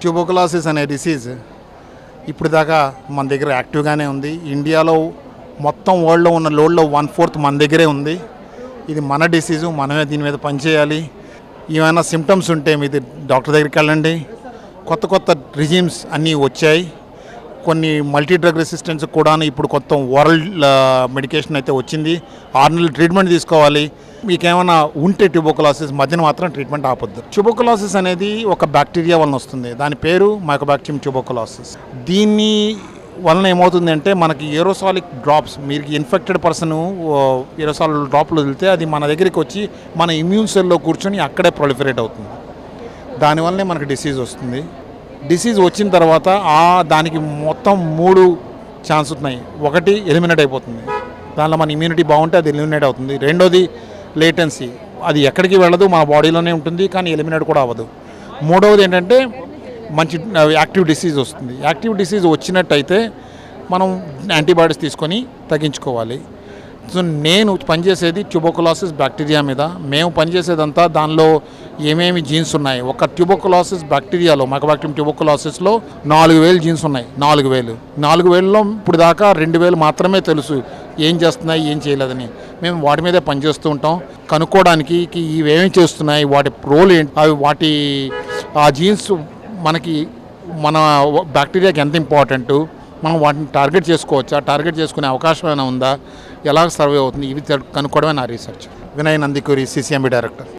ట్యూబోకులాసిస్ అనే డిసీజ్ ఇప్పుడు దాకా మన దగ్గర యాక్టివ్గానే ఉంది. ఇండియాలో మొత్తం వరల్డ్లో ఉన్న లోడ్లో వన్ ఫోర్త్ మన దగ్గరే ఉంది. ఇది మన డిసీజు మనమే దీని మీద పనిచేయాలి. ఏమైనా సిమ్టమ్స్ ఉంటే మీది డాక్టర్ దగ్గరికి వెళ్ళండి. కొత్త కొత్త రిజీమ్స్ అన్నీ వచ్చాయి. కొన్ని మల్టీ డ్రగ్ రెసిస్టెన్స్ కూడా ఇప్పుడు కొత్త ఓరల్ మెడికేషన్ uh, అయితే వచ్చింది. ఆరు నెలలు ట్రీట్మెంట్ తీసుకోవాలి. మీకు ఏమైనా ఉంటే ట్యూబోకులాసిస్ మధ్యన మాత్రం ట్రీట్మెంట్ ఆపొద్దు. ట్యూబోకులాసిస్ అనేది ఒక బ్యాక్టీరియా వలన వస్తుంది. దాని పేరు మైకోబాక్టీరియం ట్యూబోకులాసిస్ దీన్ని వలన ఏమవుతుంది అంటే మనకి ఏరోసాలిక్ డ్రాప్స్ మీరు ఇన్ఫెక్టెడ్ పర్సన్ ఏరోసాల్ డ్రాప్లు వదిలితే అది మన దగ్గరికి వచ్చి మన ఇమ్యూన్ సెల్లో కూర్చొని అక్కడే ప్రొలిఫరేట్ అవుతుంది. దానివల్లనే మనకు డిసీజ్ వస్తుంది. డిసీజ్ వచ్చిన తర్వాత ఆ దానికి మొత్తం మూడు ఛాన్స్ ఉన్నాయి. ఒకటి ఎలిమినేట్ అయిపోతుంది. దానిలో మన ఇమ్యూనిటీ బాగుంటే అది ఎలిమినేట్ అవుతుంది. రెండోది లేటెన్సీ. అది ఎక్కడికి వెళ్ళదు మా బాడీలోనే ఉంటుంది కానీ ఎలిమినేట్ కూడా అవ్వదు. మూడవది ఏంటంటే మంచి యాక్టివ్ డిసీజ్ వస్తుంది. యాక్టివ్ డిసీజ్ వచ్చినట్టయితే మనం యాంటీబయాటిక్స్ తీసుకొని తగ్గించుకోవాలి. సో నేను పనిచేసేది ట్యూబోకులాసిస్ బ్యాక్టీరియా మీద. మేము పనిచేసేదంతా దానిలో ఏమేమి జీన్స్ ఉన్నాయి? ఒక ట్యూబోకులాసిస్ బ్యాక్టీరియాలో మైకోబాక్టీరియం ట్యూబోకులాసిస్లో నాలుగు వేలు జీన్స్ ఉన్నాయి. నాలుగు వేలు. నాలుగు వేలలో ఇప్పుడు దాకా రెండు వేలు మాత్రమే తెలుసు. ఏం చేస్తున్నాయి ఏం చేయలేదని. మేము వాటి మీదే పనిచేస్తూ ఉంటాం. కనుక్కోవడానికి ఇవేమి చేస్తున్నాయి వాటి రోల్ ఏంటి అవి వాటి ఆ జీన్స్ మనకి మన బ్యాక్టీరియాకి ఎంత ఇంపార్టెంట్ మనం వాటిని టార్గెట్ చేసుకోవచ్చా టార్గెట్ చేసుకునే అవకాశం ఏమైనా ఉందా ఎలా సర్వే అవుతుంది ఇవి కనుక్కోవడమే నా research Vinay Nandikuri CCMB director